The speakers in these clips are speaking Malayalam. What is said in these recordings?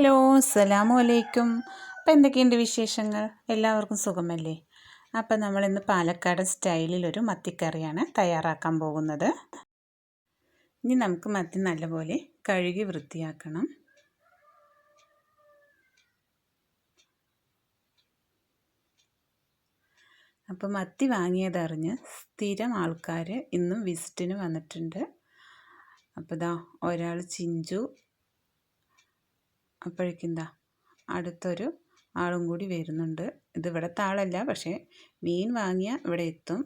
ഹലോ അസ്സലാമു അലൈക്കും. അപ്പോൾ എന്തൊക്കെയുണ്ട് വിശേഷങ്ങൾ? എല്ലാവർക്കും സുഖമല്ലേ? അപ്പോൾ നമ്മൾ ഇന്ന് പാലക്കാട് സ്റ്റൈലിലൊരു മത്തിക്കറിയാണ് തയ്യാറാക്കാൻ പോകുന്നത്. ഇനി നമുക്ക് മത്തി നല്ലപോലെ കഴുകി വൃത്തിയാക്കണം. അപ്പോൾ മത്തി വാങ്ങിയതറിഞ്ഞ് സ്ഥിരം ആൾക്കാർ ഇന്നും വിസിറ്റിന് വന്നിട്ടുണ്ട്. അപ്പോൾ ഇതാ ഒരാൾ ചിഞ്ചു അപ്പോഴേക്കെന്താ അടുത്തൊരു ആളും കൂടി വരുന്നുണ്ട്. ഇത് ഇവിടുത്തെ ആളല്ല പക്ഷേ മീൻ വാങ്ങിയ ഇവിടെ എത്തും.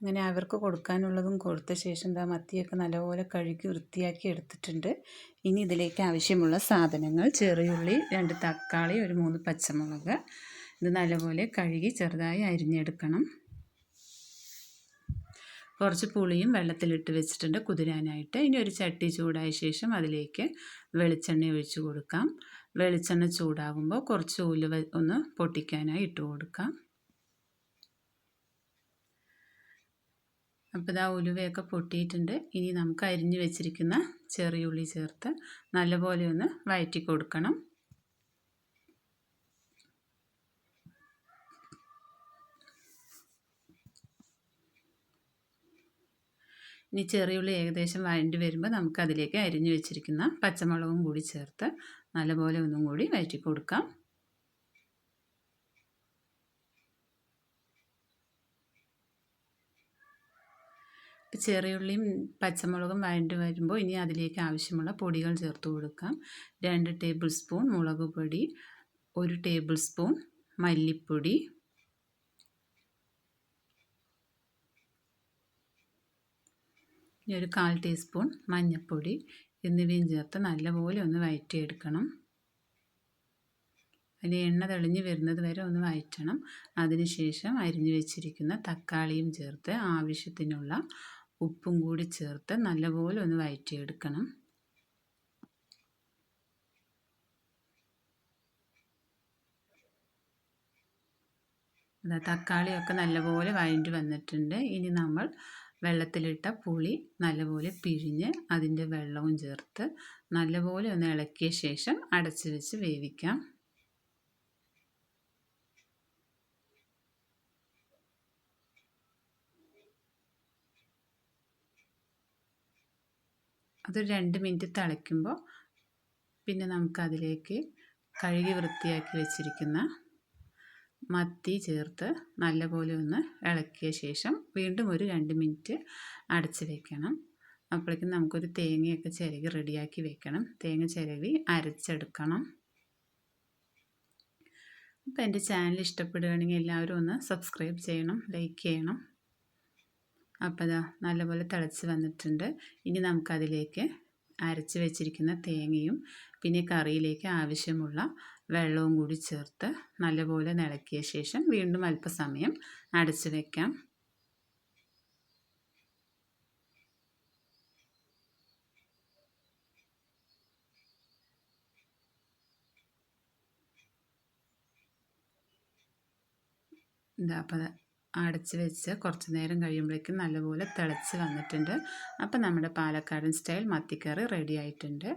അങ്ങനെ അവർക്ക് കൊടുക്കാനുള്ളതും കൊടുത്ത ശേഷം എന്താ മത്തിയൊക്കെ നല്ലപോലെ കഴുകി വൃത്തിയാക്കി എടുത്തിട്ടുണ്ട്. ഇനി ഇതിലേക്ക് ആവശ്യമുള്ള സാധനങ്ങൾ ചെറിയുള്ളി രണ്ട് തക്കാളി ഒരു മൂന്ന് പച്ചമുളക് ഇത് നല്ലപോലെ കഴുകി ചെറുതായി അരിഞ്ഞെടുക്കണം. കുറച്ച് പുളിയും വെള്ളത്തിലിട്ട് വെച്ചിട്ടുണ്ട്. കുതിരാനായിട്ട്. ഇനി ഒരു ചട്ടി ചൂടായ ശേഷം അതിലേക്ക് വെളിച്ചെണ്ണ ഒഴിച്ച് കൊടുക്കാം. വെളിച്ചെണ്ണ ചൂടാകുമ്പോൾ കുറച്ച് ഉലുവ ഒന്ന് പൊട്ടിക്കാനായി ഇട്ട് കൊടുക്കാം. അപ്പോൾ ഇതാ ഉലുവയൊക്കെ പൊട്ടിയിട്ടുണ്ട്. ഇനി നമുക്ക് അരിഞ്ഞു വെച്ചിരിക്കുന്ന ചെറിയ ഉള്ളി ചേർത്ത് നല്ലപോലെ ഒന്ന് വഴറ്റി കൊടുക്കണം. ഇനി ചെറിയുള്ളി ഏകദേശം വഴണ്ടി വരുമ്പോൾ നമുക്ക് അതിലേക്ക് അരിഞ്ഞു വെച്ചിരിക്കുന്ന പച്ചമുളകും കൂടി ചേർത്ത് നല്ലപോലെ ഒന്നും കൂടി വഴറ്റി കൊടുക്കാം. ചെറിയുള്ളിയും പച്ചമുളകും വഴണ്ടി വരുമ്പോൾ ഇനി അതിലേക്ക് ആവശ്യമുള്ള പൊടികൾ ചേർത്ത് കൊടുക്കാം. രണ്ട് ടേബിൾ സ്പൂൺ മുളക് പൊടി ഒരു ടേബിൾ സ്പൂൺ മല്ലിപ്പൊടി ഇനി ഒരു കാൽ ടീസ്പൂൺ മഞ്ഞൾപ്പൊടി എന്നിവയും ചേർത്ത് നല്ലപോലെ ഒന്ന് വഴറ്റിയെടുക്കണം അതിൽ എണ്ണ തെളിഞ്ഞ് വരുന്നത് വരെ ഒന്ന് വഴറ്റണം അതിനുശേഷം അരിഞ്ഞു വെച്ചിരിക്കുന്ന തക്കാളിയും ചേർത്ത് ആവശ്യത്തിനുള്ള ഉപ്പും കൂടി ചേർത്ത് നല്ലപോലെ ഒന്ന് വഴറ്റിയെടുക്കണം തക്കാളിയൊക്കെ നല്ലപോലെ വഴണ്ടി വന്നിട്ടുണ്ട്. ഇനി നമ്മൾ വെള്ളത്തിലിട്ട പുളി നല്ലപോലെ പിഴിഞ്ഞ് അതിന്റെ വെള്ളവും ചേർത്ത് നല്ലപോലെ ഒന്ന് ഇളക്കിയ ശേഷം അടച്ച് വെച്ച് വേവിക്കാം. അതൊരു രണ്ട് മിനിറ്റ് തിളയ്ക്കുമ്പോൾ പിന്നെ നമുക്കതിലേക്ക് കഴുകി വൃത്തിയാക്കി വെച്ചിരിക്കുന്ന മത്തി ചേർത്ത് നല്ലപോലെ ഒന്ന് ഇളക്കിയ ശേഷം വീണ്ടും ഒരു രണ്ട് മിനിറ്റ് അടച്ചു വെക്കണം. അപ്പോഴേക്കും നമുക്കൊരു തേങ്ങയൊക്കെ ചിരകി റെഡിയാക്കി വെക്കണം. തേങ്ങ ചിരവി അരച്ചെടുക്കണം. അപ്പോൾ എന്റെ ചാനൽ ഇഷ്ടപ്പെടുകയാണെങ്കിൽ എല്ലാവരും ഒന്ന് സബ്സ്ക്രൈബ് ചെയ്യണം ലൈക്ക് ചെയ്യണം. അപ്പോൾ അതാ നല്ലപോലെ തിളച്ച് വന്നിട്ടുണ്ട്. ഇനി നമുക്കതിലേക്ക് അരച്ച് വെച്ചിരിക്കുന്ന തേങ്ങയും പിന്നെ കറിയിലേക്ക് ആവശ്യമുള്ള വെള്ളവും കൂടി ചേർത്ത് നല്ലപോലെ നിളക്കിയ ശേഷം വീണ്ടും അല്പസമയം അടച്ചു വയ്ക്കാം എന്താ അപ്പം അടച്ച് വെച്ച് കുറച്ച് നേരം കഴിയുമ്പോഴേക്കും നല്ലപോലെ തിളച്ച് വന്നിട്ടുണ്ട്. അപ്പം നമ്മുടെ പാലക്കാടൻ സ്റ്റൈൽ മത്തിക്കറി റെഡി ആയിട്ടുണ്ട്.